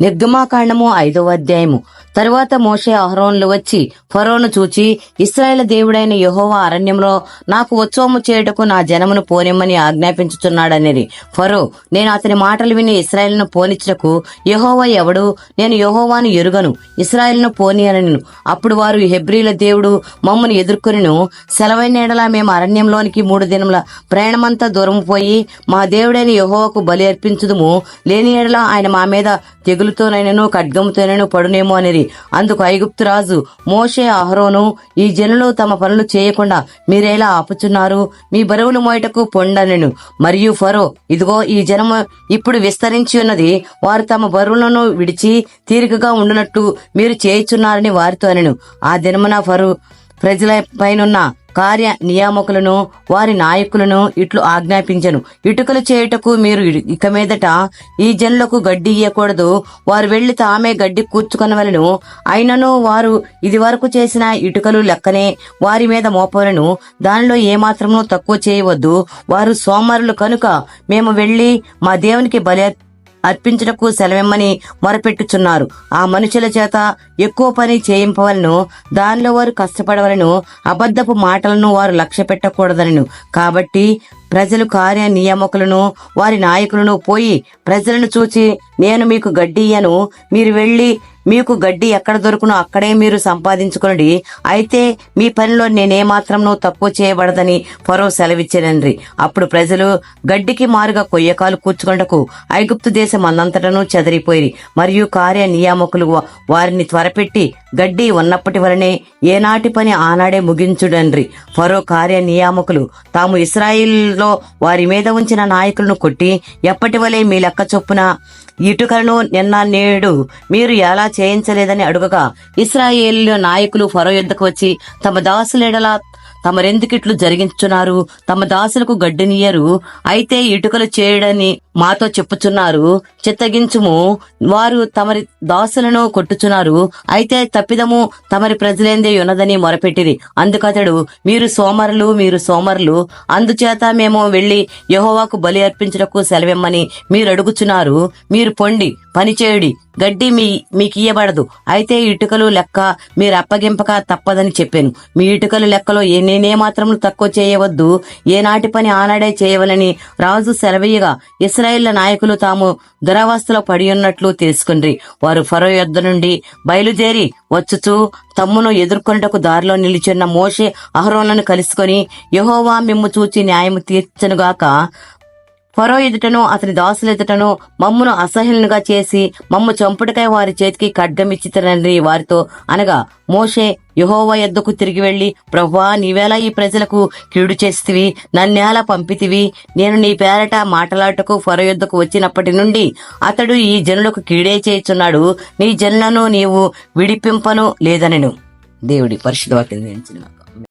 నిర్గమాకాండము ఐదవ అధ్యాయము. తరువాత మోషే అహరోన్లు వచ్చి ఫరోను చూచి ఇస్రాయేల్ దేవుడైన యహోవా అరణ్యంలో నాకు ఉత్సవము చేయుటకు నా జనమును పోనిమ్మని ఆజ్ఞాపించుచున్నాడనేది. ఫరో నేను అతని మాటలు విని ఇస్రాయేల్ను పోనిచ్చుటకు యహోవా ఎవడు? నేను యహోవాను ఎరుగను ఇస్రాయేల్ను పోని అనను అప్పుడు వారు హెబ్రీల దేవుడు మమ్మను ఎదుర్కొనిను. సెలవైన ఎడల మేము అరణ్యంలోనికి మూడు దినముల ప్రయాణమంతా దూరం పోయి మా దేవుడైన యెహోవాకు బలి అర్పించుదుము. లేని ఎడల ఆయన మా మీద తెగులుతోనైనను ఖడ్గముతోనైనా పడునేమో అనేది అందుకు ఐగుప్తు రాజు మోషే అహరోను ఈ జనులు తమ పనులు చేయకుండా మీరేలా ఆపుచున్నారు? మీ బరువులు మోయటకు పొండనెను. మరియు ఫరో ఇదిగో ఈ జనము ఇప్పుడు విస్తరించి ఉన్నది. వారు తమ బరువులను విడిచి తీరికగా ఉండునట్టు మీరు చేయుచున్నారని వారితో అనెను. ఆ దినమున ఫరో ప్రజల పైనున్న కార్య నియామకులను వారి నాయకులను ఇట్లు ఆజ్ఞాపించను. ఇటుకలు చేయుటకు మీరు ఇక మీదట ఈ జనులకు గడ్డి ఇయ్యకూడదు. వారు వెళ్ళి తామే గడ్డి కూర్చుకొనవలను. అయినను వారు ఇది వరకు చేసిన ఇటుకలు లెక్కనే వారి మీద మోపవలను. దానిలో ఏమాత్రమూ తక్కువ చేయవద్దు. వారు సోమరులు కనుక మేము వెళ్ళి మా దేవునికి బలి అర్పించుటకు సెలవిమ్మని మొరపెట్టుచున్నారు. ఆ మనుషుల చేత ఎక్కువ పని చేయింపవలను దానిలో వారు కష్టపడవలను అబద్ధపు మాటలను వారు లక్ష్య పెట్టకూడదనను. కాబట్టి ప్రజలు కార్య నియామకులను వారి నాయకులను పోయి ప్రజలను చూచి నేను మీకు గడ్డి ఇయ్యను మీరు వెళ్ళి మీకు గడ్డి ఎక్కడ దొరుకునో అక్కడే మీరు సంపాదించుకునండి అయితే మీ పనిలో నేనేమాత్రంను తక్కువ చేయబడదని ఫరో సెలవిచ్చానండ్రి అప్పుడు ప్రజలు గడ్డికి మారుగా కొయ్యకాలు కూర్చుకుంటకు ఐగుప్తు దేశం అన్నంతటను చెదిరిపోయి మరియు కార్య నియామకులు వారిని త్వరపెట్టి గడ్డి ఉన్నప్పటి వలనే ఏనాటి పని ఆనాడే ముగించుడండ్రి. ఫరో కార్య నియామకులు తాము ఇస్రాయిల్లో వారి మీద ఉంచిన నాయకులను కొట్టి ఎప్పటి వలె మీ లెక్క చొప్పున ఇటుకలను నిన్న నేడు మీరు ఎలా చేయించలేదని అడుగగా ఇస్రాయేల్ నాయకులు ఫరో యుద్ధకు వచ్చి తమ దాసులెడల తమరెందుకిట్లు జరిగించున్నారు తమ దాసులకు గడ్డినియరు అయితే ఇటుకలు చేయడని మాతో చెప్పుచున్నారు. చిత్తగించుము. వారు తమరి దాసులను కొట్టుచున్నారు. అయితే తప్పిదము తమరి ప్రజలేందే ఉన్నదని మొరపెట్టిరి. అందుకతడు మీరు సోమరులు మీరు సోమరులు. అందుచేత మేము వెళ్ళి యహోవాకు బలి అర్పించుటకు సెలవిమ్మని మీరు అడుగుచున్నారు. మీరు పొండి పనిచేయుడి గడ్డి మీ మీకు ఇయ్యబడదు అయితే ఇటుకలు లెక్క మీరు అప్పగింపక తప్పదని చెప్పాను. మీ ఇటుకలు లెక్కలో ఏ నేనే మాత్రం తక్కువ చేయవద్దు. ఏనాటి పని ఆనాడే చేయవలని రాజు సెలవీయగా ఇస్రాయిళ్ళ నాయకులు తాము దురవస్థలో పడి ఉన్నట్లు తెలుసుకుండ్రి. వారు ఫరో యొద్ద నుండి బయలుదేరి వచ్చుచూ తమ్మును ఎదుర్కొనుటకు దారిలో నిలిచున్న మోషే అహరోలను కలుసుకొని యహోవా మిమ్ము చూచి న్యాయం తీర్చనుగాక ఫరో ఎదుటను అతని దాసుల ఎదుటను మమ్మును అసహ్యులుగా చేసి మమ్ము చంపుటకై వారి చేతికి ఖడ్గమిచ్చితనండి వారితో అనగా మోషే యహోవ ఎద్దకు తిరిగి వెళ్ళి ప్రభా నీవేలా ఈ ప్రజలకు కీడు చేస్తివి నన్నేలా పంపితివి నేను నీ పేరట మాటలాటకు ఫరో యుద్ధకు వచ్చినప్పటి నుండి అతడు ఈ జనులకు కీడే చేయుచున్నాడు నీ జనులను నీవు విడిపింపను లేదనెను. దేవుడి పరిశుద్ధ వాక్యం